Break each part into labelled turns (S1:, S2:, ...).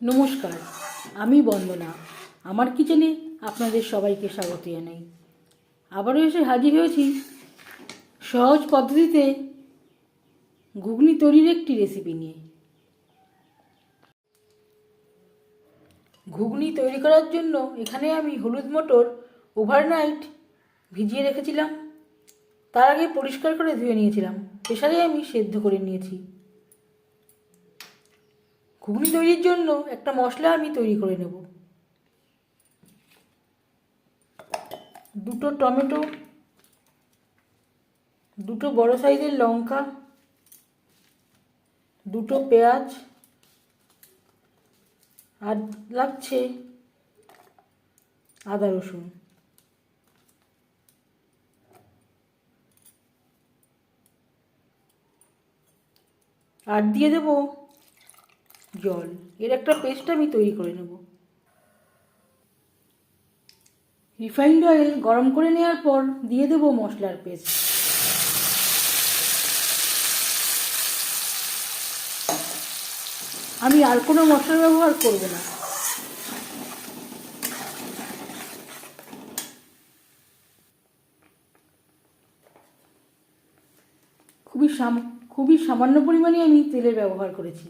S1: নমস্কার, আমি বন্দনা। আমার কিচেনে আপনাদের সবাইকে স্বাগত জানাই। আবারও এসে হাজির হয়েছি সহজ পদ্ধতিতে ঘুগনি তৈরির একটি রেসিপি নিয়ে। ঘুগনি তৈরি করার জন্য এখানে আমি হলুদ মটর ওভারনাইট ভিজিয়ে রেখেছিলাম। তার আগে পরিষ্কার করে ধুয়ে নিয়েছিলাম। প্রেসারে আমি সেদ্ধ করে নিয়েছি। ঘুগনি তৈরির জন্য একটা মশলা আমি তৈরি করে নেব। দুটো টমেটো, দুটো বড় সাইজের লঙ্কা, দুটো পেঁয়াজ, আর লাগছে আদা রসুন। আর দিয়ে দেবো জল। এর একটা পেস্ট আমি তৈরি করে নেব। রিফাইন্ড অয়েল গরম করে নেওয়ার পর দিয়ে দেব মশলার পেস্ট আমি আর কোনো মশলা ব্যবহার করব না। খুবই সাম খুবই সামান্য পরিমাণে আমি তেলের ব্যবহার করেছি।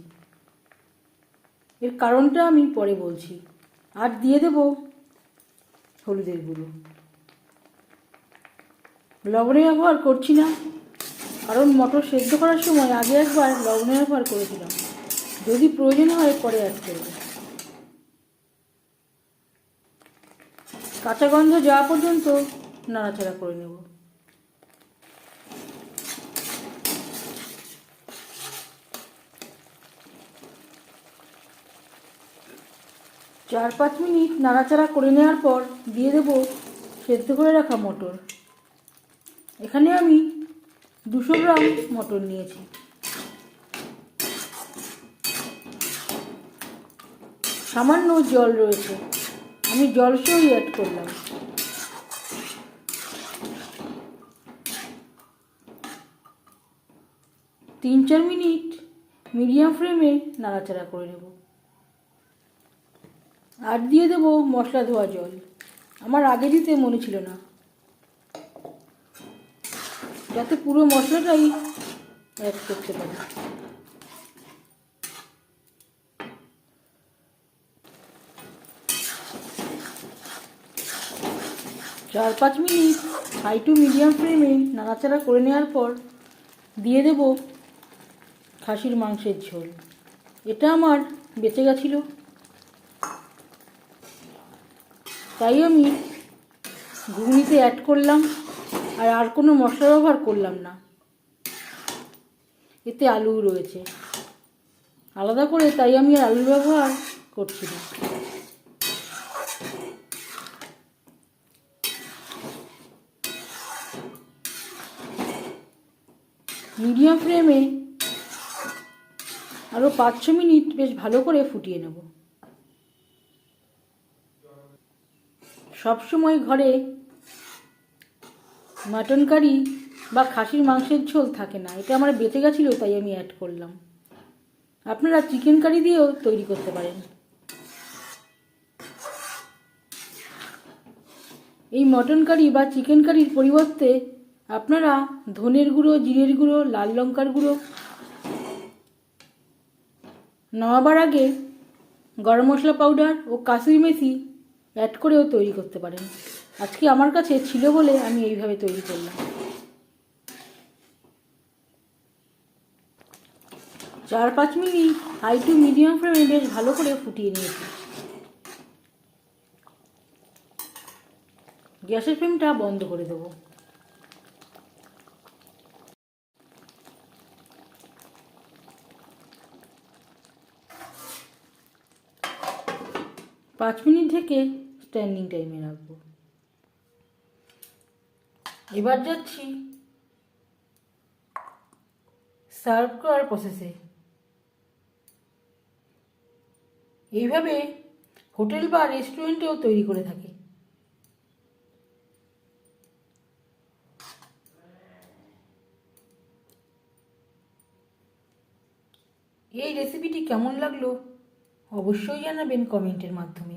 S1: এর কারণটা আমি পরে বলছি। আর দিয়ে দেব হলুদের গুঁড়ো। লবণের ব্যবহার করছি না, কারণ মটর সেদ্ধ করার সময় আগে একবার লবণের ব্যবহার করেছিলাম। যদি প্রয়োজন হয় পরে অ্যাড করব। কাঁচা গন্ধ যাওয়া পর্যন্ত নাড়াচাড়া করে নেব। চার পাঁচ মিনিট নাড়াচাড়া করে নেওয়ার পর দিয়ে দেবো সেদ্ধ করে রাখা মটর। এখানে আমি দুশো গ্রাম মটর নিয়েছি। সামান্য জল রয়েছে। আমি জল সহই অ্যাড করলাম। তিন চার মিনিট মিডিয়াম ফ্লেমে নাড়াচাড়া করে নেব। আর দিয়ে দেবো মশলা ধোয়া জল। আমার আগে দিতে মনে ছিল না। যাতে পুরো মশলাটাই অ্যাড করতে পারি। চার পাঁচ মিনিট হাই টু মিডিয়াম ফ্লেমে নাড়াচাড়া করে নেওয়ার পর দিয়ে দেব খাসির মাংসের ঝোল। এটা আমার বেঁচে গেছিল। তাই আমি ঘুগনিতে অ্যাড করলাম আর আর কোনো মশলা ব্যবহার করলাম না। এতে আলু রয়েছে। আলাদা করে তাই আমি আর আলু ব্যবহার করছি না। মিডিয়াম ফ্লেমে আরও পাঁচ ছ মিনিট বেশ ভালো করে ফুটিয়ে নেব। সবসময় ঘরে মাটন কারি বা খাসির মাংসের ঝোল থাকে না। এটা আমার বেঁচে গেছিল, তাই আমি অ্যাড করলাম। আপনারা চিকেন কারি দিয়েও তৈরি করতে পারেন। এই মটন কারি বা চিকেন কারির পরিবর্তে আপনারা ধনের গুঁড়ো, জিরের গুঁড়ো, লাল লঙ্কার গুঁড়ো নামাবার আগে গরম মশলা পাউডার ও কাসুরি মেথি অ্যাড করেও তৈরি করতে পারেন। আজকে আমার কাছে ছিল বলে আমি এইভাবে তৈরি করলাম। চার পাঁচ মিনিট হাই টু মিডিয়াম ফ্লেমে বেশ ভালো করে ফুটিয়ে নিয়েছি। গ্যাসের ফ্লেমটা বন্ধ করে দেবো। পাঁচ মিনিট থেকে স্ট্যান্ডিং টাইমে রাখব। এবার যাচ্ছি সার্ভ করার প্রসেসে এইভাবে হোটেল বা রেস্টুরেন্টেও তৈরি করে থাকে। এই রেসিপিটি কেমন লাগল অবশ্যই জানাবেন কমেন্টের মাধ্যমে।